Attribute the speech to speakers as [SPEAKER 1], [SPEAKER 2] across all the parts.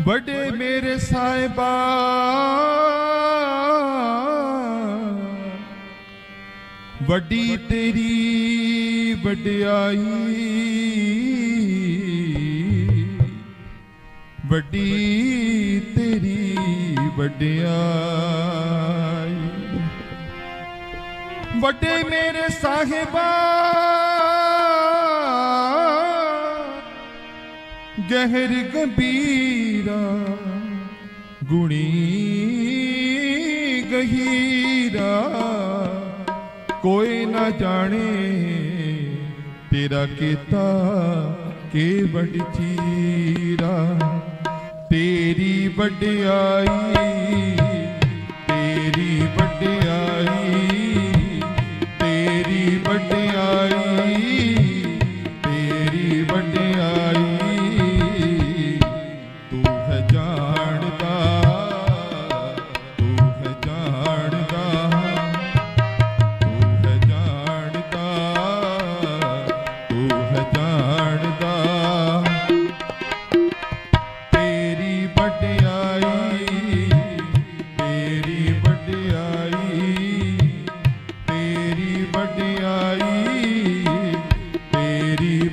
[SPEAKER 1] ਬੜੇ ਮੇਰੇ ਸਾਹਿਬਾ ਵੱਡੀ ਤੇਰੀ ਵਡਿਆਈ ਵੱਡੀ ਤੇਰੀ ਵਡਿਆਈ। ਵੱਡੇ ਮੇਰੇ ਸਾਹਿਬਾ ਗਹਿਰ ਗੰਭੀਰਾ ਗੁਣੀ ਗਹੀਰਾ। ਕੋਈ ਨਾ ਜਾਣੇ ਤੇਰਾ ਕੀਤਾ ਵੱਡੀ ਚੀਰਾ। ਤੇਰੀ ਵਡਿਆਈ ਤੇਰੀ ਵਡਿਆਈ ਤੇਰੀ ਵਡਿਆਈ ਤੇਰੀ ਵਡਿਆਈ।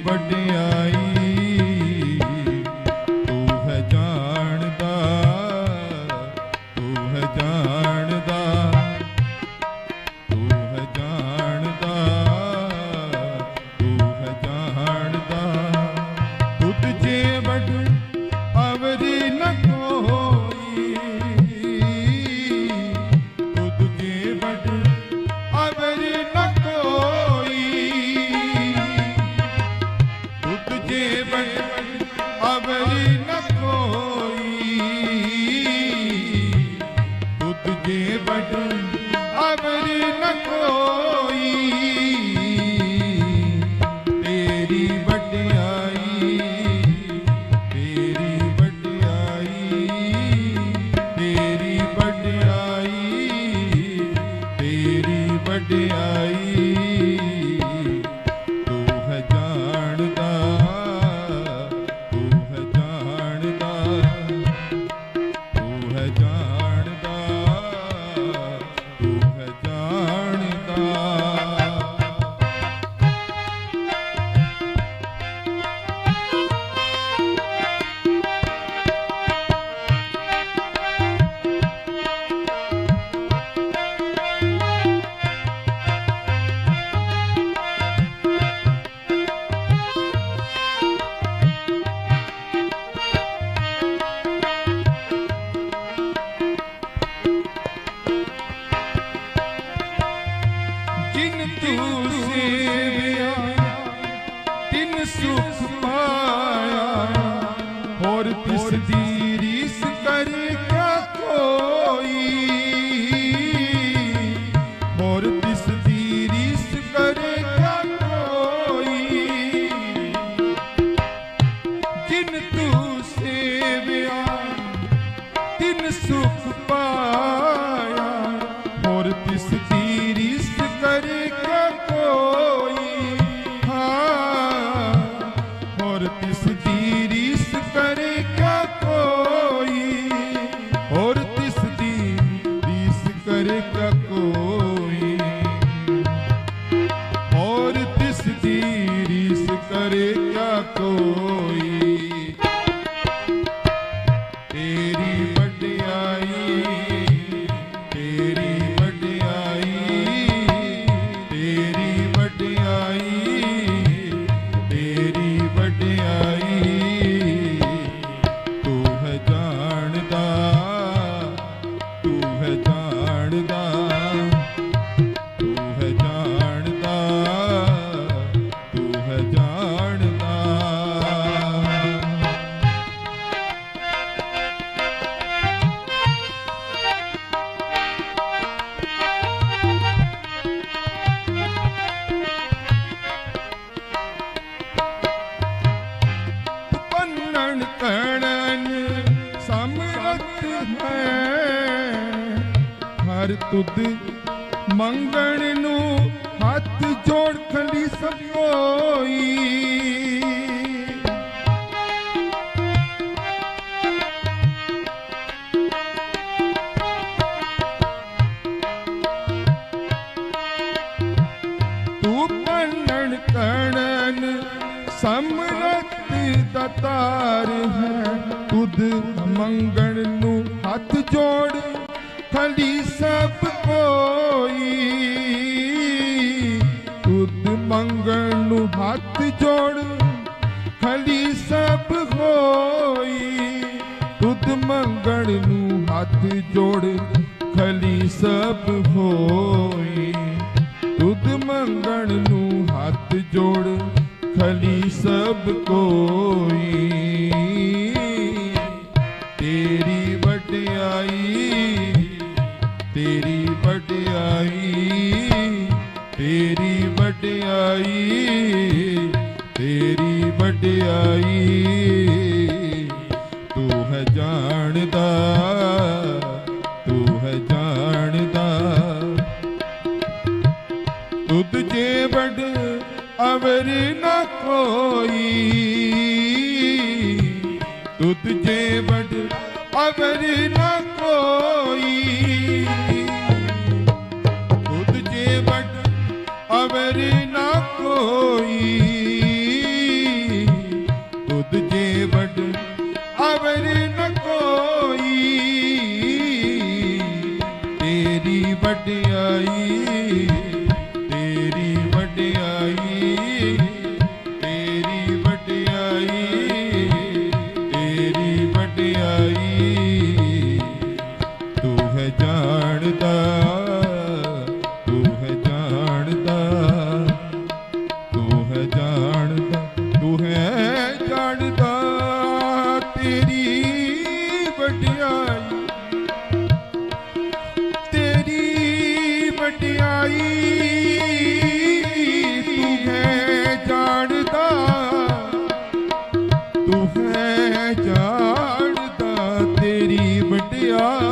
[SPEAKER 1] ਵੱਡੇ ਤੂੰ ਸੇਵਿਆ ਤਿੰਨ ਸੁਖ ਪਾਇਆ ਹੋਰ ਕਿਸ ਦੀ ਰੀਸ ਕਰ ਕਿਆ ਕੋਈ ਹੋਰ ਕਿਸ ਦੀ ਰੀਸ ਕਰ ਕਿਆ ਕੋਈ ਜਿਨ ਤੂੰ ਸੇਵਿਆ ਤਿੰਨ ਸੁਖ ਪਾਇਆ ਹੋਰ ਕਿਸ ਦੀ ਰੀਸ ਕਰ ਹਰ ਤੁਧ ਮੰਗਣ ਨੂੰ ਹੱਥ ਜੋੜ ਖੰਡੀ ਸਭ ਕੋਈ ਤੂੰ ਪੰਨਣ ਕਣਨ ਸਮਰਤ ਦਤਾਰ ਹੈ। ਤੁਧ ਮੰਗਣ ਨੂੰ ਹੱਥ ਜੋੜ ਖਲੀ ਸਭ ਕੋਈ। ਤੁਧ ਮੰਗਣ ਨੂੰ ਹੱਥ ਜੋੜ ਖਲੀ ਸਭ ਹੋਈ ਤੁਧ ਮੰਗਣ ਨੂੰ ਹੱਥ ਜੋੜ ਖਲੀ ਸਭ ਹੋਈ ਤੁਧ ਮੰਗਣ ਨੂੰ ਹੱਥ ਜੋੜ ਖਲੀ ਸਭ ਕੋਈ। ਤੇਰੀ ਵਡਿਆਈ ਤੇਰੀ ਵਡਿਆਈ ਤੇਰੀ ਵਡਿਆਈ ਤੇਰੀ ਵਡਿਆਈ। ਤੂੰ ਹੈ ਜਾਣਦਾ, ਤੂੰ ਹੈ ਜਾਣਦਾ। ਤੁਧ ਜੇ ਵੱਡ ਅਵਰ ਨਾ ਕੋਈ, ਤੁਧ ਜੇ ਵੱਡ ਅਵਰ ਨਾ ਕੋਈ। Yeah.